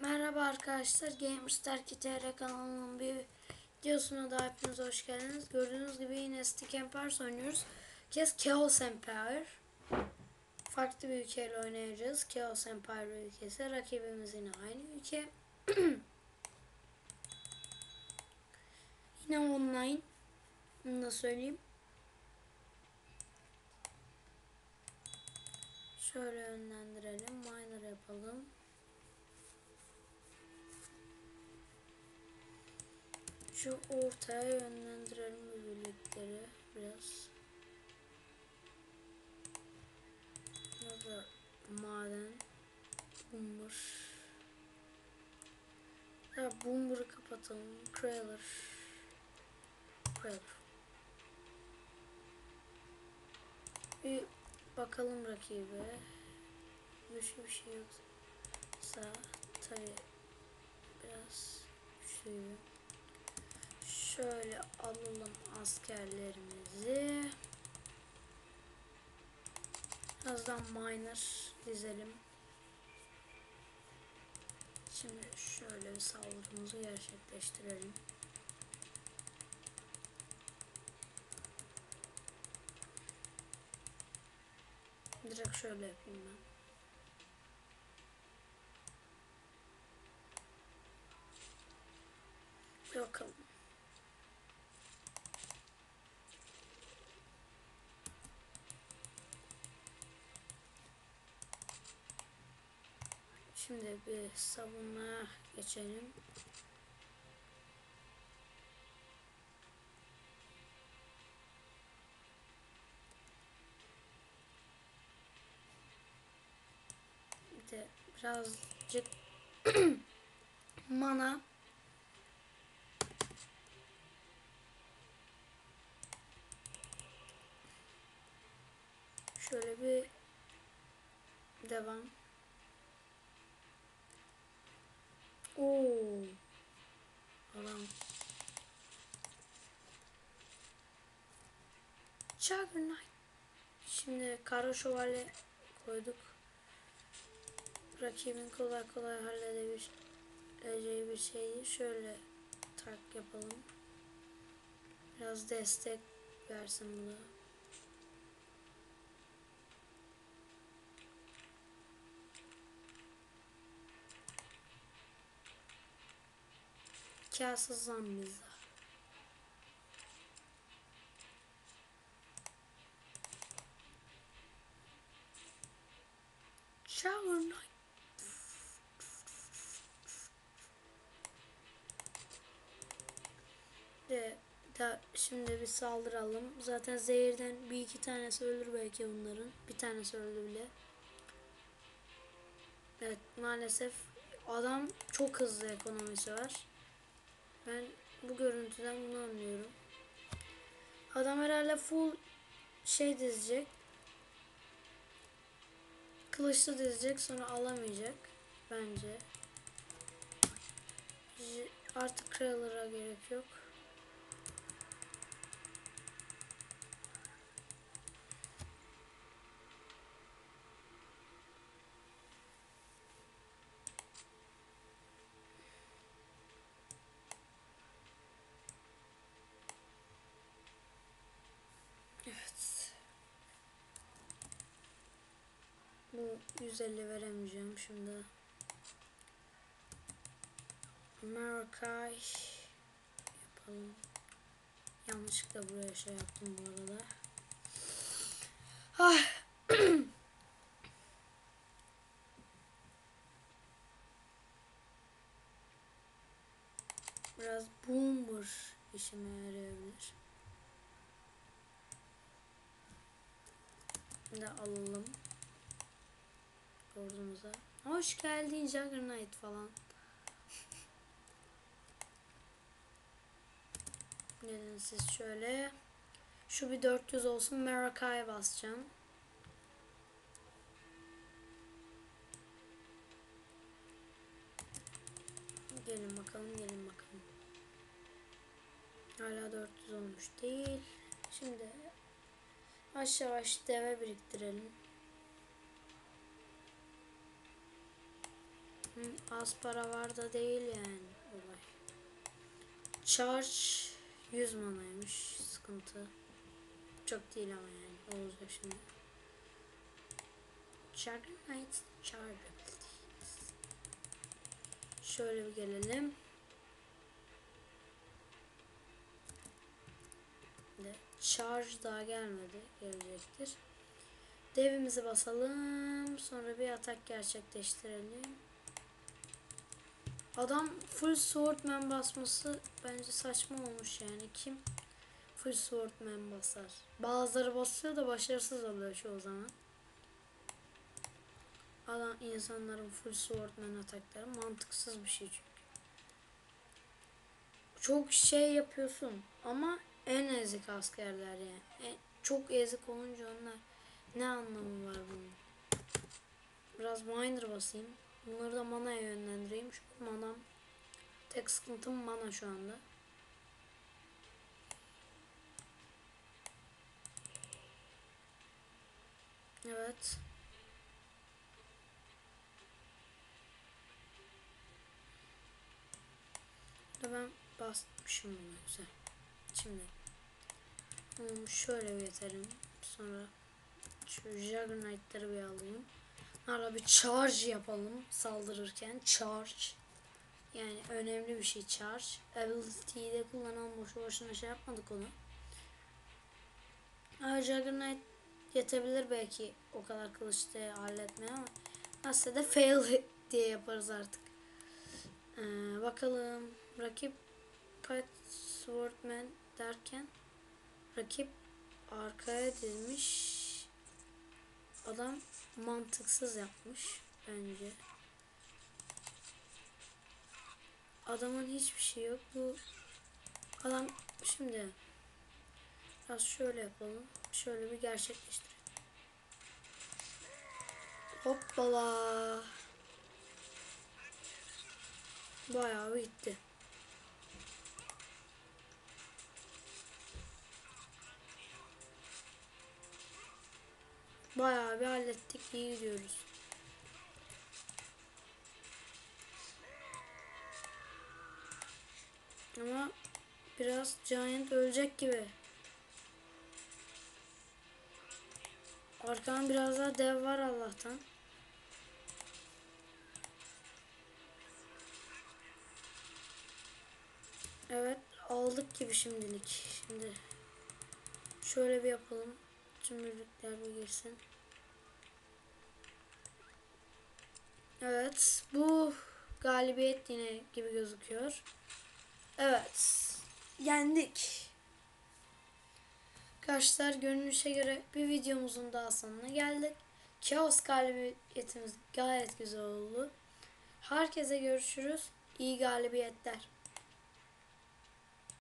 Merhaba arkadaşlar, Gamerstar TR kanalının bir videosuna da hepiniz hoş geldiniz. Gördüğünüz gibi yine Stick Empires oynuyoruz. Kez Chaos Empire. Farklı bir ülkeyle oynayacağız. Chaos Empire ülkesi. Rakibimiz yine aynı ülke. yine online. Bunu da söyleyeyim. Şöyle yönlendirelim. Miner yapalım. Şu ortaya yönlendirelim birlikleri biraz. Burada maden. Boomer. Ya Boomer'ı kapatalım. Trailer. Trailer. Bir bakalım rakibe. Güçlü bir şey yoksa tabi biraz güçlüyüm. Şöyle alalım askerlerimizi. Birazdan miner dizelim. Şimdi şöyle bir saldırımızı gerçekleştirelim. Direkt şöyle yapayım ben. Bakalım. Şimdi bir savunmaya geçelim. Bir de birazcık mana şöyle bir devam. Oo. Adam. Juggernaut. Şimdi kara şövalye koyduk. Rakibin kolay kolay halledebileceği bir şeyi şöyle tak yapalım. Biraz destek versin buna. Kâsız zombiler. Shower night. De, da, şimdi bir saldıralım. Zaten zehirden bir iki tanesi ölür belki bunların. Bir tanesi öldü bile. Evet maalesef adam çok hızlı ekonomisi var. Ben bu görüntüden bunu anlıyorum. Adam herhalde full şey dizecek. Kılıçlı dizecek sonra alamayacak. Bence. Artık Kraller'a gerek yok. Evet. Bu 150 veremeyeceğim şimdi. Amerikay yapalım. Yanlışlıkla buraya şey yaptım bu arada. Ah. Biraz boomer işime yarayabilir. de alalım. Ordumuza. Hoş geldin Juggernaut falan. Gelin siz şöyle. Şu bir 400 olsun. Maraka'ya basacağım. Gelin bakalım, gelin bakalım. Hala 400 olmuş değil. Şimdi Yavaş yavaş deve biriktirelim. Az para var da değil yani olay. Charge 100 manaymış. Sıkıntı. Çok değil ama yani. Olacak şimdi. Juggernaut Charge. Şöyle bir gelelim. De, charge daha gelmedi. Gelecektir. Devimizi basalım. Sonra bir atak gerçekleştirelim. Adam full swordman basması bence saçma olmuş yani. Kim full swordman basar? Bazıları basıyor da başarısız oluyor çoğu zaman. Adam insanların full swordman atakları mantıksız bir şey çünkü. Çok şey yapıyorsun ama en ezik askerler yani. En- çok ezik olunca onlar ne anlamı var bunun? Biraz miner basayım. Bunları da manaya yönlendireyim. Çünkü manam tek sıkıntım mana şu anda. Evet. Ben basmışım bunu güzel. Şimdi bunu şöyle bir yeterim. Sonra şu Juggernaut'ları bir alayım. Bir charge yapalım saldırırken. Charge. Yani önemli bir şey charge. Ability'yi de kullanalım boşu boşuna şey yapmadık onu. Ha, Juggernaut yetebilir belki o kadar kılıçta halletmeye ama nasıl da fail diye yaparız artık. Ee, bakalım rakip kaç swordman derken rakip arkaya dizmiş adam mantıksız yapmış bence. Adamın hiçbir şey yok. Bu adam şimdi biraz şöyle yapalım. Şöyle bir gerçekleştirelim. Hoppala. Bayağı gitti. Bayağı bir hallettik. İyi gidiyoruz. Ama biraz Giant ölecek gibi. Arkadan biraz daha dev var Allah'tan. Evet aldık gibi şimdilik. Şimdi şöyle bir yapalım. Cümlelikler bir girsin. Evet bu galibiyet yine gibi gözüküyor. Evet yendik. Arkadaşlar görünüşe göre bir videomuzun daha sonuna geldik. Chaos galibiyetimiz gayet güzel oldu. Herkese görüşürüz. İyi galibiyetler.